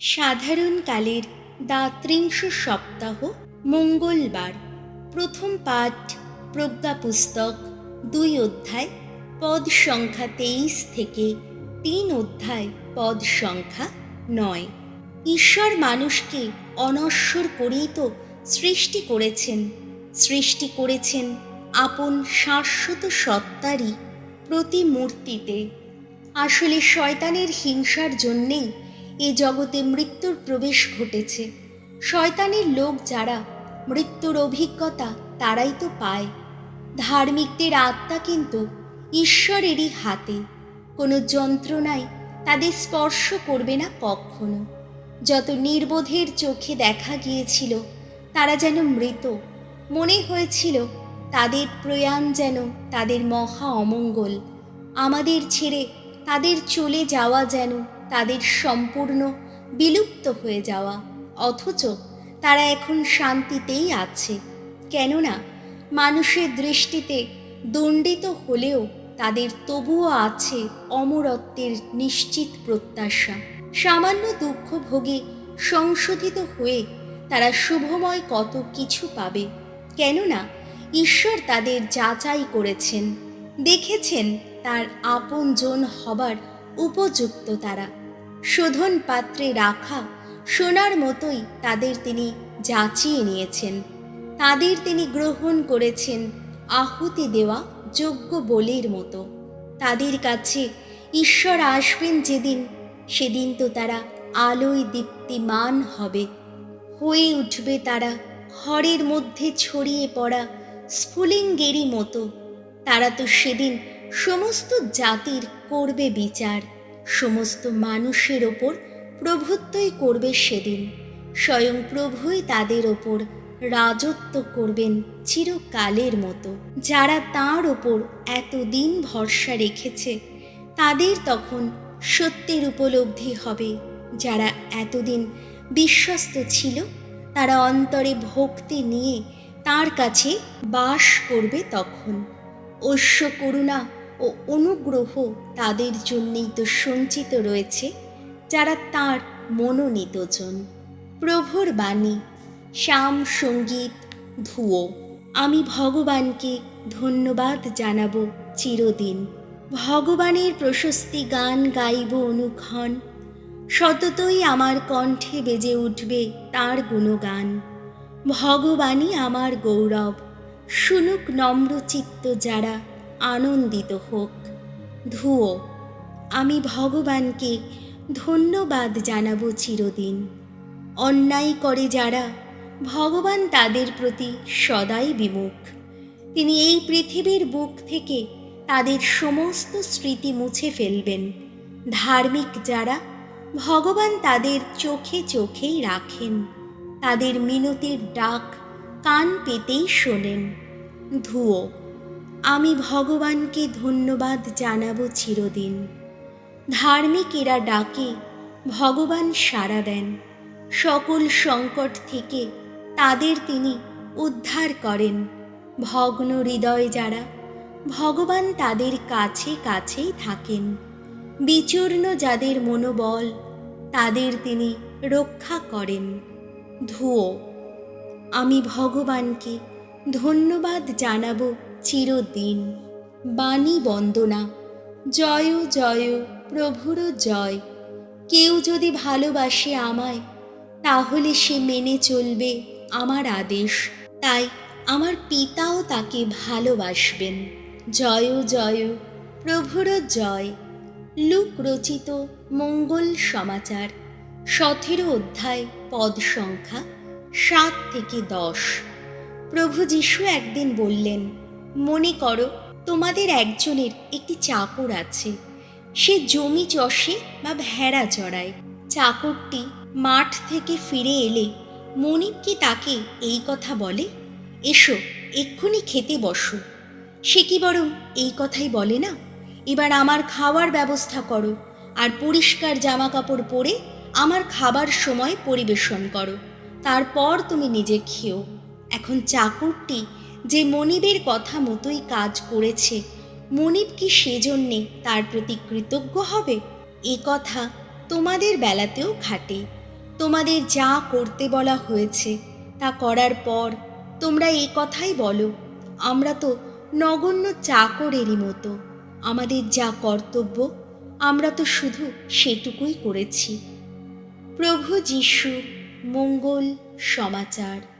সাধারণকালের দাত্রিংশ সপ্তাহ মঙ্গলবার, প্রথম পাঠ প্রজ্ঞা পুস্তক দুই অধ্যায়, পদ সংখ্যা তেইশ থেকে তিন অধ্যায়, পদ সংখ্যা নয়। ঈশ্বর মানুষকে অনশ্বর করেই তো সৃষ্টি করেছেন। সৃষ্টি করেছেন আপন শাশ্বত সত্তারই প্রতিমূর্তিতে। আসলে শয়তানের হিংসার জন্যেই এ জগতে মৃত্যুর প্রবেশ ঘটেছে। শয়তানের লোক যারা মৃত্যুর অভিজ্ঞতা তারাই তো পায়। ধার্মিকদের আত্মা কিন্তু ঈশ্বরেরই হাতে। কোনো যন্ত্রণাই তাদের স্পর্শ করবে না কখনো। যত নির্বোধের চোখে দেখা গিয়েছিল, তারা যেন মৃত। মনে হয়েছিল, তাদের প্রয়াণ যেন তাদের মহা অমঙ্গল। আমাদের ছেড়ে তাদের চলে যাওয়া যেন তাদের সম্পূর্ণ বিলুপ্ত হয়ে যাওয়া। অথচ তারা এখন শান্তিতেই আছে। কেননা মানুষের দৃষ্টিতে দণ্ডিত হলেও তাদের তবুও আছে অমরত্বের নিশ্চিত প্রত্যাশা। সামান্য দুঃখ ভোগে সংশোধিত হয়ে তারা শুভময় কত কিছু পাবে। কেননা ঈশ্বর তাদের যাচাই করেছেন। দেখেছেন তার আপনজন হবার উপযুক্ত তারা। শোধন পাত্রে রাখা সোনার মতোই তাদের তিনি যাচিয়ে নিয়েছেন। তাদের তিনি গ্রহণ করেছেন আহুতি দেওয়া যোগ্য বলের মতো। তাদের কাছে ঈশ্বর আসবেন যেদিন, সেদিন তো তারা আলোয় দীপ্তিমান হবে। হয়ে উঠবে তারা ঘরের মধ্যে ছড়িয়ে পড়া স্ফুলিঙ্গেরই মতো। তারা তো সেদিন সমস্ত জাতির করবে বিচার। সমস্ত মানুষের ওপর প্রভুত্বই করবে সেদিন। স্বয়ং প্রভুই তাদের ওপর রাজত্ব করবেন চিরকালের মতো। যারা তাঁর ওপর এতদিন ভরসা রেখেছে, তাদের তখন সত্যের উপলব্ধি হবে। যারা এতদিন বিশ্বস্ত ছিল, তারা অন্তরে ভক্তি নিয়ে তার কাছে বাস করবে তখন। ঐশ্য করুণা ও অনুগ্রহ তাদের জন্যেই তো সঞ্চিত রয়েছে, যারা তার মনোনীতজন প্রভুর বাণী, শ্যাম সংগীত ধুয়ো আমি ভগবানকে ধন্যবাদ জানাব চিরদিন। ভগবানের প্রশস্তি গান গাইব অনুক্ষণ, সততই আমার কণ্ঠে বেজে উঠবে তার গুণগান। ভগবানই আমার গৌরব, শুনুক নম্রচিত্ত যারা আনন্দিত হোক। ধুয়ো আমি ভগবানকে ধন্যবাদ জানাব চিরদিন। অন্যায় করে যারা, ভগবান তাদের প্রতি সদাই বিমুখ। তিনি এই পৃথিবীর বুক থেকে তাদের সমস্ত স্মৃতি মুছে ফেলবেন। ধার্মিক যারা, ভগবান তাদের চোখে চোখেই রাখেন। তাদের মিনতির ডাক কান পেতেই শোনেন। ধুয়ো আমি ভগবানকে ধন্যবাদ জানাব চিরদিন। ধার্মিকেরা ডাকে, ভগবান সাড়া দেন। সকল সংকট থেকে তাদের তিনি উদ্ধার করেন। ভগ্ন হৃদয় যারা, ভগবান তাদের কাছে কাছেই থাকেন। বিচূর্ণ যাদের মনোবল, তাদের তিনি রক্ষা করেন। ধুয়ো আমি ভগবানকে ধন্যবাদ জানাব চিরদিন। বাণী বন্দনা। জয় জয়, প্রভুর জয়। কেউ যদি ভালোবাসে আমায়, তাহলে সে মেনে চলবে আমার আদেশ। তাই আমার পিতাও তাকে ভালোবাসবেন। জয় জয়, প্রভুর জয়। লুক রচিত মঙ্গল সমাচার। সতেরো অধ্যায়, পদ সংখ্যা সাত থেকে দশ। প্রভু যিশু একদিন বললেন মনে করো, তোমাদের একজনের একটি চাকর আছে। সে জমি চষে বা ভেড়া চড়ায়। চাকরটি মাঠ থেকে ফিরে এলে মনিব কি তাকে এই কথা বলে? এসো, এক্ষুনি খেতে বসো। সে কি বরং এই কথাই বলে না? এবার আমার খাওয়ার ব্যবস্থা করো আর পরিষ্কার জামা কাপড় পরে আমার খাবার সময় পরিবেশন করো। তারপর তুমি নিজে খেও। এখন চাকরটি যে মনিবের কথা মতোই কাজ করেছে। মনিব কি সেজন্যে তার প্রতি কৃতজ্ঞ হবে? এ কথা তোমাদের বেলাতেও খাটে তোমাদের যা করতে বলা হয়েছে, তা করার পর তোমরা এই কথাই বলো, আমরা তো নগণ্য চাকরেরই মতো। আমাদের যা কর্তব্য, আমরা তো শুধু সেটুকুই করেছি। প্রভু যিশু, মঙ্গল সমাচার।